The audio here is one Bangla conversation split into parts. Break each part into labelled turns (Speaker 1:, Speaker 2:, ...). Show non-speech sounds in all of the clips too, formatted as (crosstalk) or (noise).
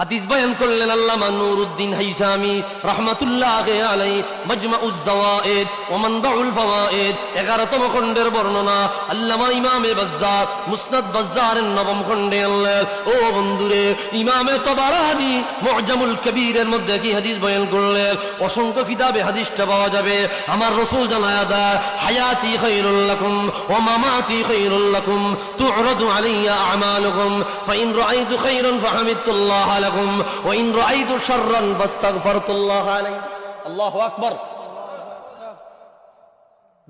Speaker 1: হাদিস বয়ান করলেন, আল্লামা নুরুদ্দিন হাইসামি রহমাতুল্লাহ আলাই মাজমাউজ জাওয়ায়েদ ও মানবাউল ফাওয়ায়েদ 11তম খণ্ডের বর্ণনা আল্লামা ইমামে বাজ্জার মুসনাদ বাজ্জারের নবম খণ্ডে আল্লাহ। ও বন্ধুরে, ইমামে তবারানি মুআজামুল কবীরের মধ্যে কি হাদিস বয়ান করলেন অসংখ্য কিতাবে হাদিসটা পাওয়া যাবে। আমার রাসূল জানায়া দেয়, হায়াতি খায়রুল লাকুম ওয়া মামাতি খায়রুল লাকুম তু'রাদু আলাইয়া আমালুকুম, ফাইন রাআইতু খায়রান ফাহামিদতুল্লাহ লাকুম ওয়া ইন রাআইতু শাররান ফাস্তাগফারতুল্লাহ আলাইহি। আল্লাহু আকবার।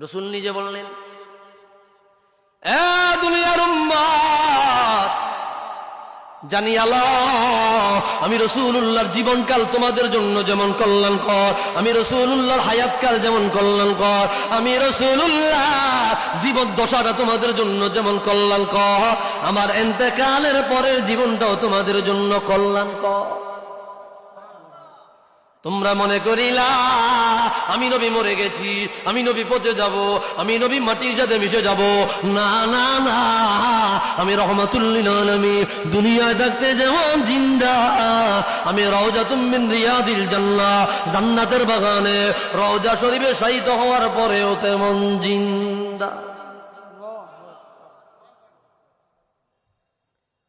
Speaker 1: রাসূল নিজে বললেন, এ দুনিয়ার উম্মাত জানি আল্লাহ, আমি রসুল্লাহর জীবনকাল তোমাদের জন্য যেমন কল্যাণকর, আমি রসুল্লাহর হায়াতকাল যেমন কল্যাণকর, আমি রসুল্লাহ জীবন দশাটা তোমাদের জন্য যেমন কল্যাণকর, আমার এতেকালের পরের জীবনটাও তোমাদের জন্য কল্যাণকর। তোমরা মনে করিলা আমি নবী মরে গেছি আমি নবী পচে যাব আমি নবী মাটির সাথে মিশে যাব। না না না আমি রহমাতুল্লিল আমি দুনিয়ায় থাকতে যেমন জিন্দা। আমি রওজা তুমিন রিয়াদিল জান্না জান্নাতের বাগানে রওজা শরীফে শায়িত হওয়ার পরেও তেমন জিন্দা।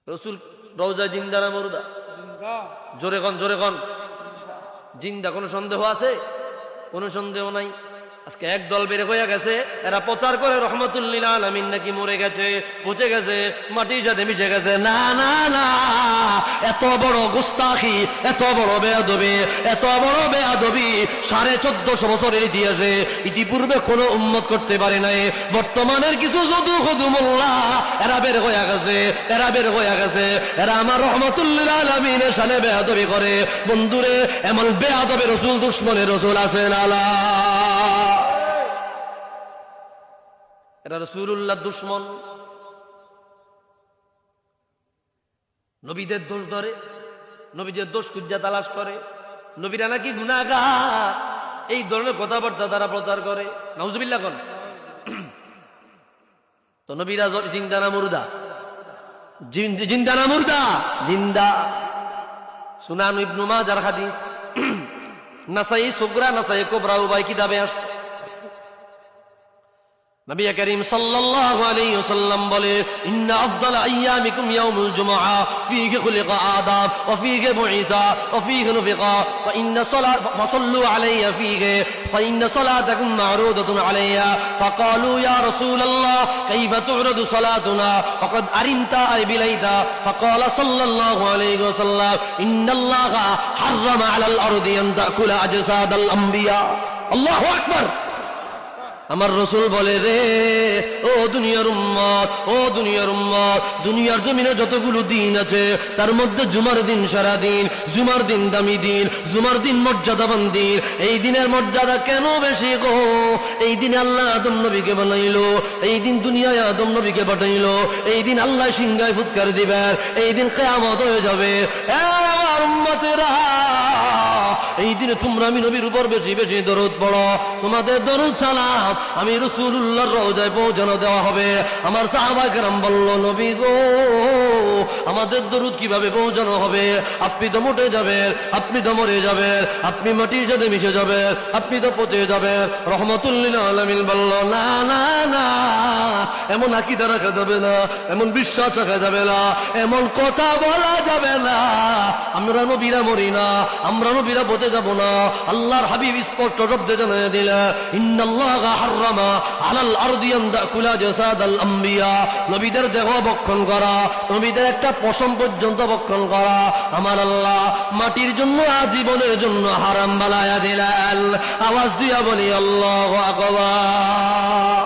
Speaker 1: রসুল রওজা জিন্দা না মরুদা? জোরে কন জোরে কন। জিন্দা কোনো সন্দেহ আছে? কোনো সন্দেহ নাই আজকে এক দল বেড়ে হয়ে গেছে, এরা প্রচার করে রহমতুল্লিল আলমিন নাকি মরে গেছে, পচে গেছে মাটির সাথে মিশে গেছে। না না না, এত বড় গুস্তাখি, এত বড় বেয়াদবি, এত বড় বেয়াদবি সাড়ে চোদ্দশো বছরের ইতিহাসে ইতিপূর্বে কোনো উন্মত করতে পারে নাই। বর্তমানের কিছু যদু হদু মোল্লা, এরা বের হয়ে গেছে, এরা বের হয়ে গেছে, এরা আমার রহমতুল্লিল আলমিনের সালে বেয়াদবি করে। বন্ধুরে, এমন বেয়াদবে রসুল, দুশ্মনের রসুল আছেন আলা এরা রসুল্লাহ দুশ্মন। নবীদের দোষ ধরে, নবীদের দোষ কুজ্জা তালাশ করে। নবীরা নাকি গুণাগার এই ধরনের কথাবার্তা তারা প্রচার করে। নজবিল্লা কন? তো নবীরা জিন্দানা মুর্দা? জিন- জিন্দানা মুর্দা? জিন্দা। সুনান ইবনু মাজার হাদিস। (clears throat) নাসাই সুগরা, নাসাই কোবরা উবাই কিতাবে আসছে। নবী করিম সাল্লাল্লাহু আলাইহি ওয়াসাল্লাম বলে ইন্না আফদাল আইয়ামিকুম ইয়াউমুল জুমআ ফীহি খুলিকা আদম ওয়া ফীহি বুইসা ওয়া ফীহি নুফিকা ওয়া ইন্না সালাত ফাসাল্লু আলাইয়া ফীহি فإن صلاتكم معروضة علي فقالوا يا رسول الله كيف تعرض صلاتنا وقد أرمت أي بليت فقال صلى الله عليه وسلم إن الله حرم على الأرض أن تأكل أجساد الأنبياء الله أكبر আমার রসুল বলে রে, ও দুনিয়ার উম্মত, ও দুনিয়ার উম্মত, দুনিয়ার জমিনে যতগুলো দিন আছে, তার মধ্যে জুমার দিন সারা দিন, জুমার দিন দামি দিন, জুমার দিন মর্যাদাবান দিন। এই দিনের মর্যাদা কেন বেশি গো? এই দিন আল্লাহ আদম নবীকে বানাইলো, এই দিন দুনিয়ায় আদম নবীকে পাঠাইলো, এই দিন আল্লাহ সিংহায় ফুৎকার দিবেন, এই দিন কেয়ামত হয়ে যাবে। এ এই দিনে তোমরা আমি নবীর উপর বেশি বেশি দরদ পড়ো। তোমাদের দরদ সালাম আমি রসুল্লাহর রোজায় পৌঁছানো দেওয়া হবে। আমার সাহাবাকেরাম বলল, নবী গো, আমাদের দরুদ কীভাবে পৌঁছানো হবে? আপনি তো মোটে যাবেন, আপনি তো মরে যাবেন, আপনি মাটির সাথে মিশে যাবেন, আপনি তো পচে যাবেন। রহমতুল্লিল আলমিন বলল, না না না। এমন আকিদা রাখা যাবে না, এমন বিশ্বাস রাখা যাবে না, এমন কথা বলা যাবে না। আমরা নবীরা মরি না, আমরা নবীরা পচে যাব না। আল্লাহর হাবিব স্পষ্ট শব্দে জানিয়ে দিলে, ইন্নাল্লাহ হাররামা আলাল আরদি আন তাকুলা জাসাদাল আম্বিয়া। নবীদের দেহ ভক্ষণ করা, নবীদের একটা পশম পর্যন্ত ভক্ষণ করা, আমার আল্লাহ মাটির জন্য, আজীবনের জন্য হারাম বানায়া দিলেন। আওয়াজ দিয়া বলি, আল্লাহ আকবার।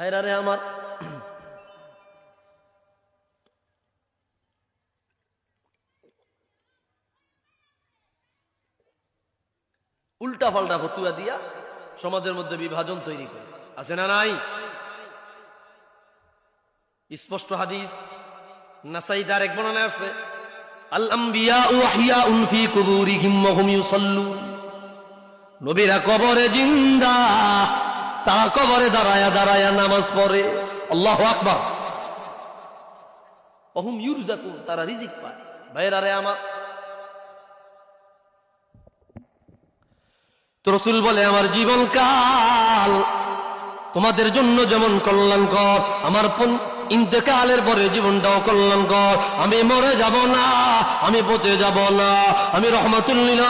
Speaker 1: ভাইরা রে আমার। উল্টা পাল্টা ফতুয়া দিয়া সমাজের মধ্যে বিভাজন তৈরি করে। আছে না নাই? স্পষ্ট হাদিস। নাসাই তার এক বর্ণনা ইউসাল্লুন। নবীরা কবরে জিন্দা তারা কবরে দাঁড়ায়া দাঁড়ায়া নামাজ পড়ে। আল্লাহ আকবর। অহম ইউরজাকুন, তারা রিজিক পায়। ভাইরারে আমার। রসুল বলে, আমার জীবন কাল তোমাদের জন্য যেমন কল্যাণকর, আমার ইন্তেকালের পরে জীবনটাও কল্যাণকর। আমি মরে যাব না, আমি পচে যাব না, আমি রহমাতুল্লিল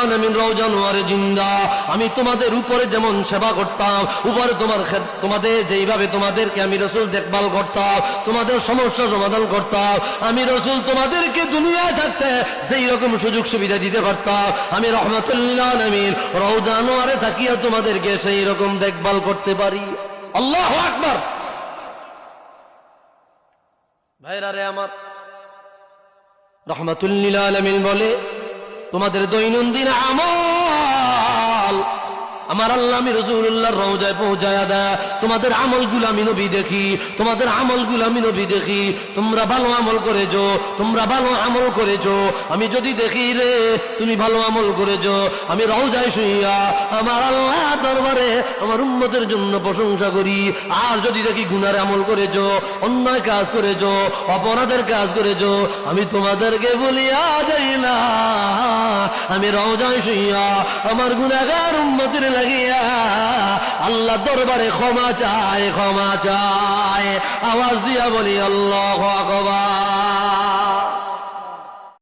Speaker 1: জিন্দা। আমি তোমাদের উপরে যেমন সেবা করতাম, উপরে তোমার তোমাদের যেইভাবে তোমাদেরকে আমি রসুল দেখভাল করতাম, তোমাদের সমস্যা সমাধান করতাম, আমি রসুল তোমাদেরকে দুনিয়ায় থাকতে যেই রকম সুযোগ সুবিধা দিতে পারতাম, আমি রহমাতুল্লিল আমিন রৌজানুয়ারে থাকিয়া তোমাদেরকে সেই রকম দেখভাল করতে পারি। আল্লাহ আকবার! ভাইরা রে আমার। রহমাতুল্লিল আলমিন বলে তোমাদের দৈনন্দিন আমল আমার আল্লাহ আমি রসুল্লাহ রওজায় পৌঁছায়া দেয়। তোমাদের আমল আমি নবী দেখি, তোমাদের আমল আমি নবী দেখি। তোমরা ভালো আমল করেছ, তোমরা ভালো আমল করেছ। আমি যদি দেখি রে, তুমি ভালো আমল করেছ। আমি রওজায় শুইয়া আমার আল্লাহ দরবারে আমার উম্মতের জন্য প্রশংসা করি। আর যদি দেখি গুনার আমল করেছ, অন্যায় কাজ করেছ, অপরাধের কাজ করেছ, আমি তোমাদেরকে বলিয়া যাই না আমি রওজায় শুইয়া আমার গুনাগার উম্মতের আল্লাহ দরবারে ক্ষমা চায় ক্ষমা চায়। আওয়াজ দিয়া বলি আল্লাহ আকবার।